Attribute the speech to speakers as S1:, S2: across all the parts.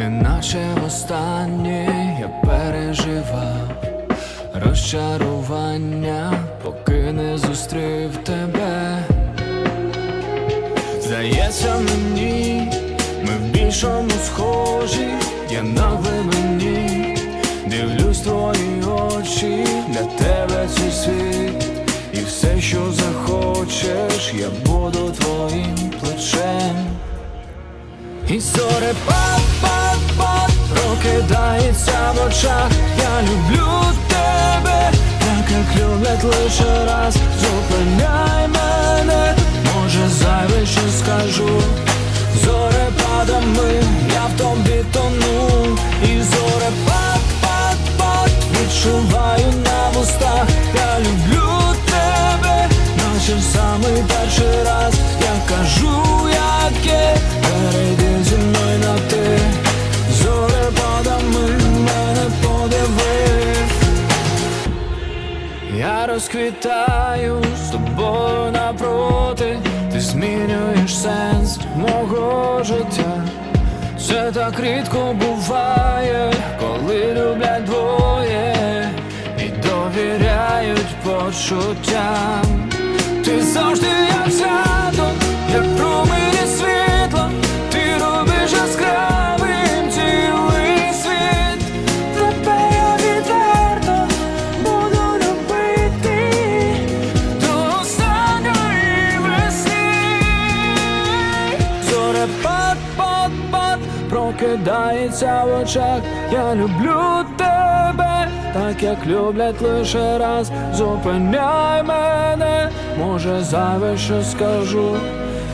S1: Неначе востаннє я переживав розчарування, поки не зустрів тебе. Здається мені, ми в більшому схожі, я на глибині, дивлюсь твої очі, для тебе цей світ, і все, що захочеш, я буду твоїм плечем. І зоре прокидається в очах. Я люблю тебе, так як люблять лише раз. Так рідко буває, коли люблять двоє і довіряють почуттям. Ти завжди як свято, як промені світла, ти робиш яскравим цілий світ. Тебе я відверто буду любити до останньої весни. Зоре пад, пад, пад прокидається в очах. Я люблю тебе, так як люблять лише раз. Зупиняй мене, може зайве що скажу.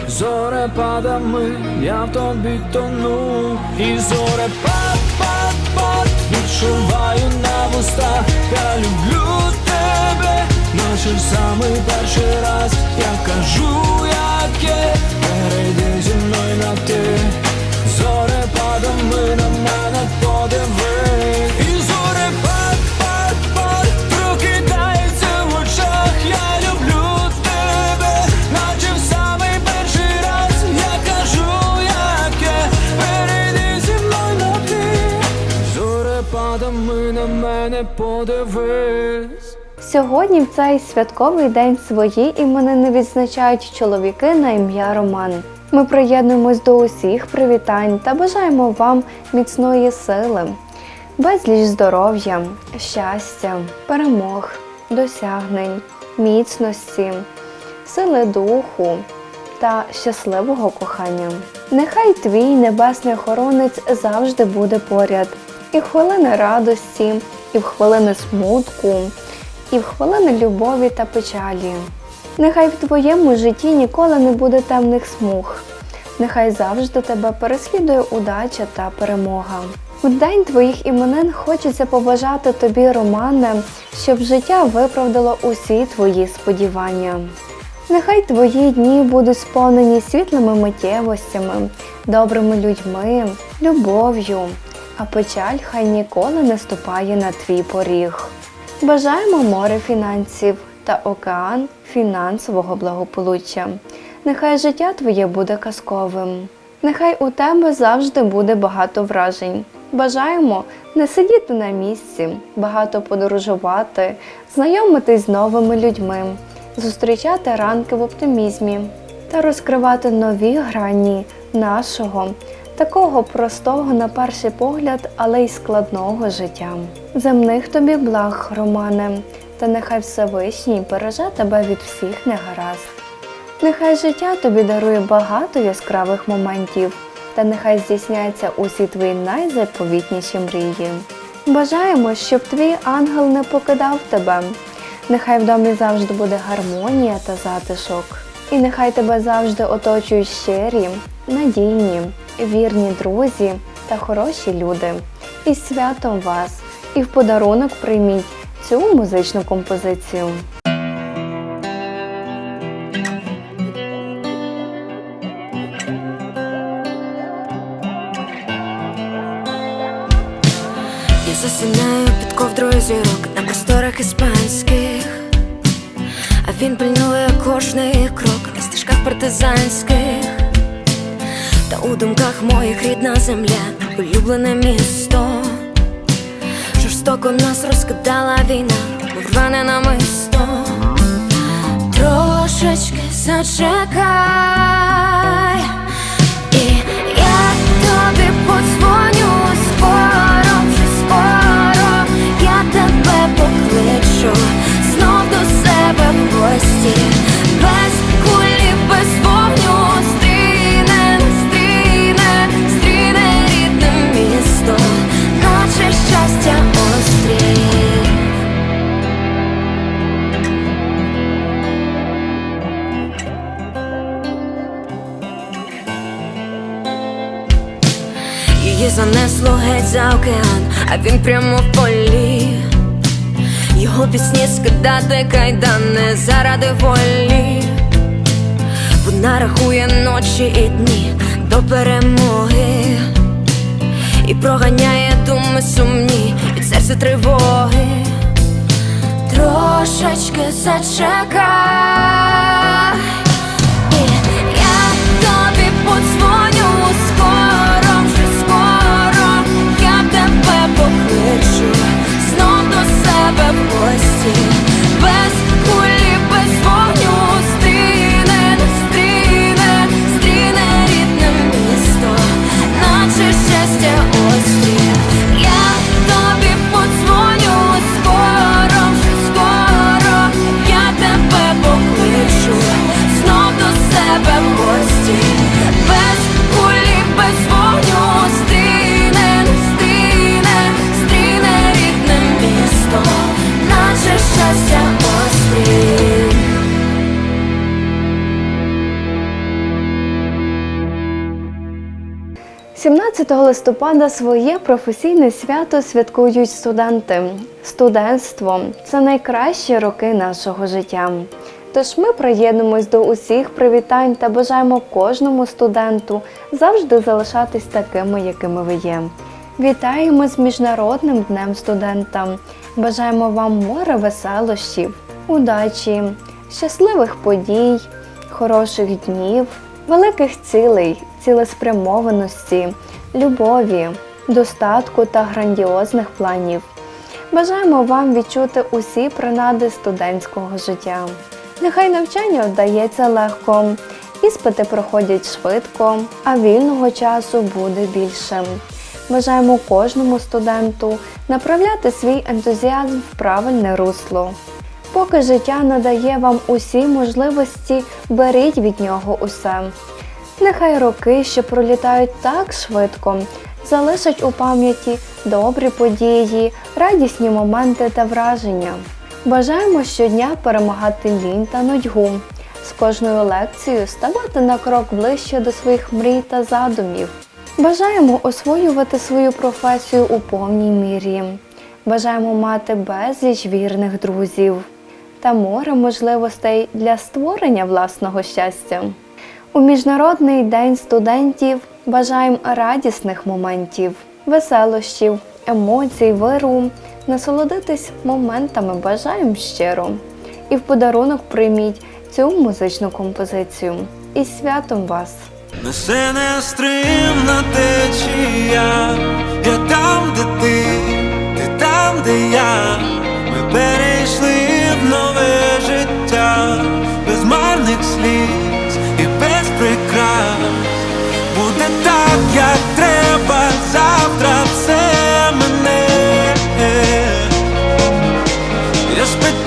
S1: Зорепадами я в тобі тону, і зоре пад, пад, пад відчуваю на вустах. Я люблю тебе, наче в самий перший раз. Я кажу, як є, перейди зі мною на ти. Зорепадами на мене подиви. І зорепад, пад, пад в очах. Я люблю тебе, наче в самий перший раз. Я кажу, як є, перейди зі мною на ти. Зорепадами на мене подивись.
S2: Сьогодні в цей святковий день свої іменини відзначають чоловіки на ім'я Роман. Ми приєднуємось до усіх привітань та бажаємо вам міцної сили, безліч здоров'я, щастя, перемог, досягнень, міцності, сили духу та щасливого кохання. Нехай твій небесний охоронець завжди буде поряд, і в хвилини радості, і в хвилини смутку, і в хвилини любові та печалі. Нехай в твоєму житті ніколи не буде темних смуг. Нехай завжди тебе переслідує удача та перемога. У день твоїх іменин хочеться побажати тобі, Романе, щоб життя виправдало усі твої сподівання. Нехай твої дні будуть сповнені світлими миттєвостями, добрими людьми, любов'ю, а печаль хай ніколи не ступає на твій поріг. Бажаємо море фінансів та океан фінансового благополуччя. Нехай життя твоє буде казковим. Нехай у тебе завжди буде багато вражень. Бажаємо не сидіти на місці, багато подорожувати, знайомитись з новими людьми, зустрічати ранки в оптимізмі та розкривати нові грані нашого такого простого на перший погляд, але й складного життя. Земних тобі благ, Романе, та нехай Всевишній береже тебе від всіх негаразд. Нехай життя тобі дарує багато яскравих моментів, та нехай здійсняться усі твої найзаповітніші мрії. Бажаємо, щоб твій ангел не покидав тебе. Нехай в домі завжди буде гармонія та затишок. І нехай тебе завжди оточують щирі, надійні, вірні друзі та хороші люди. І святом вас! І в подарунок прийміть цю музичну композицію.
S3: Я засинаю під ковдрою зірок на просторах іспанських, а він пильнує кожний крок на стежках партизанських, у думках моїх рідна земля, улюблене місто. Жорстоко нас розкидала війна, урване рване намисто. Трошечки зачекай, Її занесло геть за океан, а він прямо в полі. Його пісні скидати кайдани заради волі. Вона рахує ночі і дні до перемоги і проганяє думи сумні від серця тривоги. Трошечки зачекай. І я тобі подзвоню
S2: 17 листопада своє професійне свято святкують студенти. Студентство це найкращі роки нашого життя. Тож ми приєднуємось до усіх привітань та бажаємо кожному студенту завжди залишатись такими, якими ви є. Вітаємо з Міжнародним днем студента. Бажаємо вам море веселощів, удачі, щасливих подій, хороших днів, великих цілей, цілеспрямованості, любові, достатку та грандіозних планів. Бажаємо вам відчути усі принади студентського життя. Нехай навчання вдається легко, іспити проходять швидко, а вільного часу буде більше. Бажаємо кожному студенту направляти свій ентузіазм в правильне русло. Поки життя надає вам усі можливості, беріть від нього усе. Нехай роки, що пролітають так швидко, залишать у пам'яті добрі події, радісні моменти та враження. Бажаємо щодня перемагати лінь та нудьгу, з кожною лекцією ставати на крок ближче до своїх мрій та задумів. Бажаємо освоювати свою професію у повній мірі. Бажаємо мати безліч вірних друзів та море можливостей для створення власного щастя. У Міжнародний день студентів бажаємо радісних моментів, веселощів, емоцій, виру, насолодитись моментами бажаємо щиро. І в подарунок прийміть цю музичну композицію. І святом вас!
S1: Несе нестримна течія, я там, де ти, ти там, де я. Ми перейшли в нове життя, без марних сліз і без прикрас. Буде так, як треба завтра все мене. Я спитав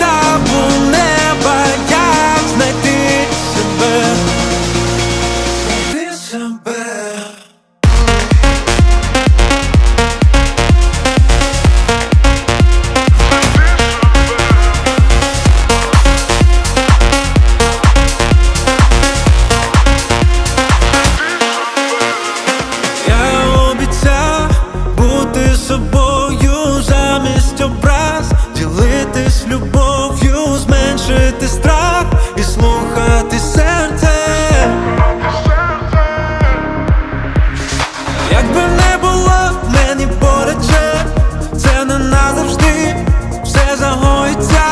S1: серце, якби не було в мені борече, це не назавжди все загоїться,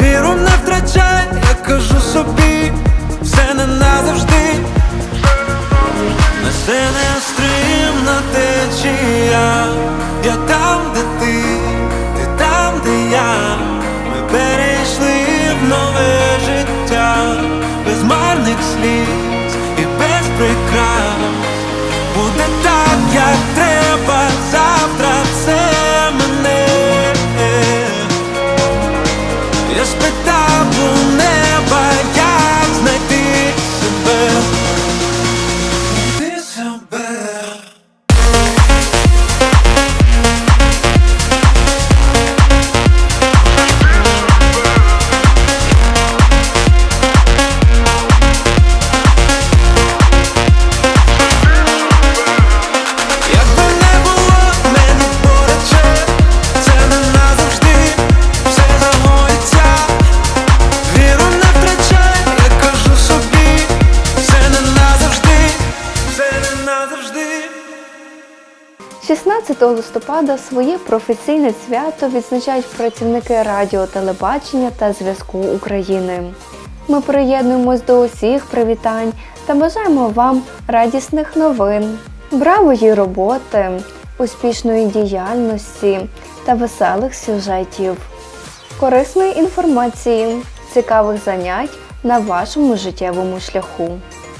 S1: віру не втрачай, я кажу собі, все не назавжди, не нестримна течія.
S2: Сліз 16 листопада своє професійне свято відзначають працівники радіо, телебачення та зв'язку України. Ми приєднуємось до усіх привітань та бажаємо вам радісних новин, бравої роботи, успішної діяльності та веселих сюжетів, корисної інформації, цікавих занять на вашому життєвому шляху.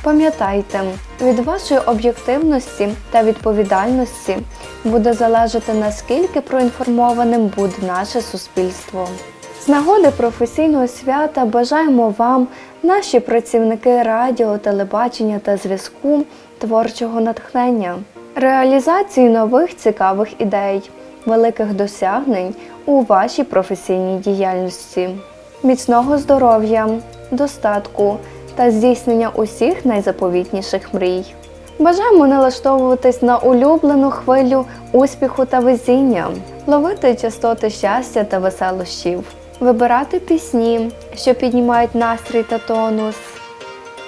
S2: Пам'ятайте, від вашої об'єктивності та відповідальності буде залежати наскільки проінформованим буде наше суспільство. З нагоди професійного свята бажаємо вам, наші працівники радіо, телебачення та зв'язку, творчого натхнення, реалізації нових цікавих ідей, великих досягнень у вашій професійній діяльності, міцного здоров'я, достатку та здійснення усіх найзаповітніших мрій. Бажаємо налаштовуватись на улюблену хвилю успіху та везіння, ловити частоти щастя та веселощів, вибирати пісні, що піднімають настрій та тонус,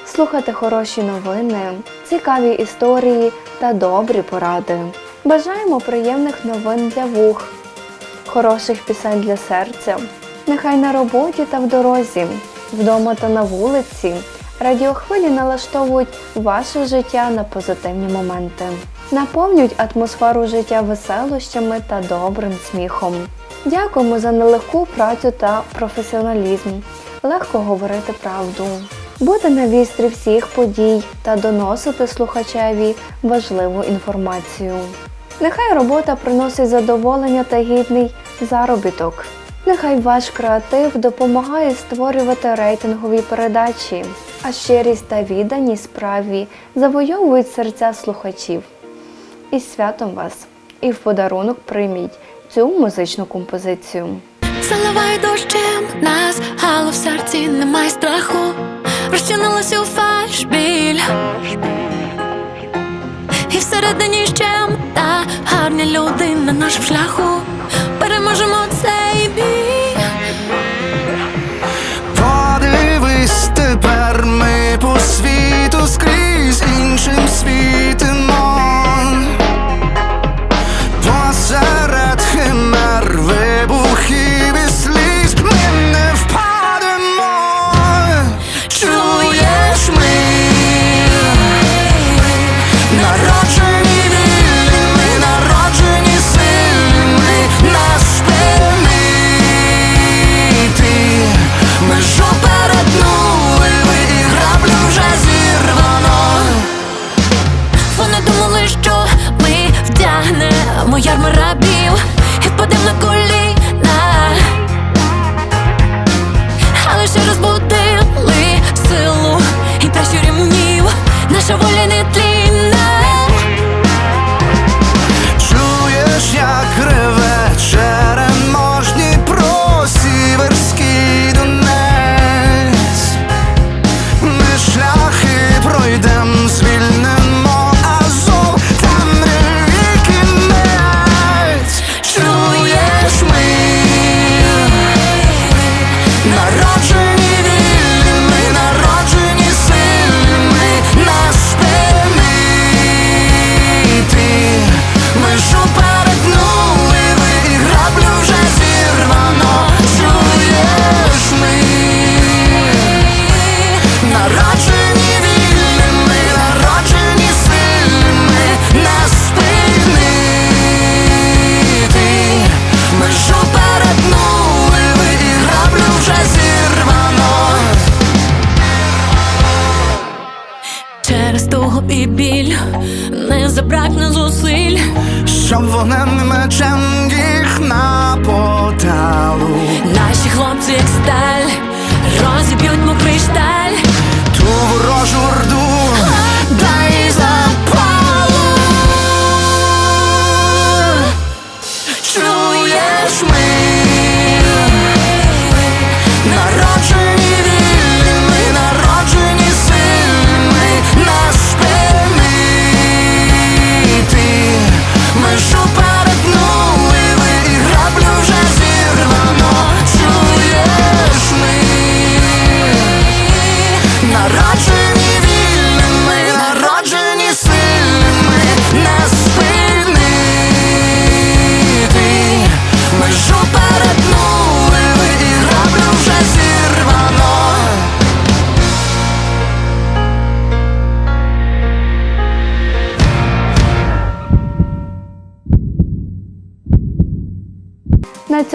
S2: слухати хороші новини, цікаві історії та добрі поради. Бажаємо приємних новин для вух, хороших пісень для серця. Нехай на роботі та в дорозі, вдома та на вулиці. Радіохвилі налаштовують ваше життя на позитивні моменти, наповнюють атмосферу життя веселощами та добрим сміхом. Дякуємо за нелегку працю та професіоналізм. Легко говорити правду, бути на вістрі всіх подій та доносити слухачеві важливу інформацію. Нехай робота приносить задоволення та гідний заробіток. Нехай ваш креатив допомагає створювати рейтингові передачі, а щирість та відданість справі завойовують серця слухачів. Із святом вас! І в подарунок прийміть цю музичну композицію.
S3: Заливай дощем нас, але в серці немає страху. Розчинилася у фальш біль. І всередині ще та гарні люди на нашому шляху. Переможемо
S4: czym świt Доволі не тлі.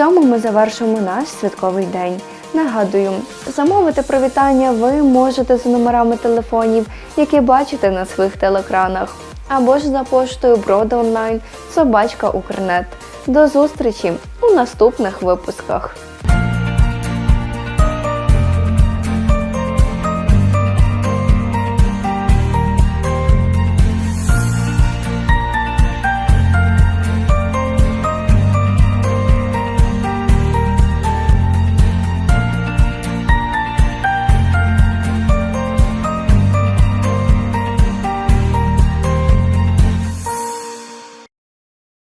S4: Цьому ми завершимо наш святковий день. Нагадую, замовити привітання ви можете за номерами телефонів, які бачите на своїх телекранах, або ж за поштою Брода Онлайн, Собачка Укрнет. До зустрічі у наступних випусках.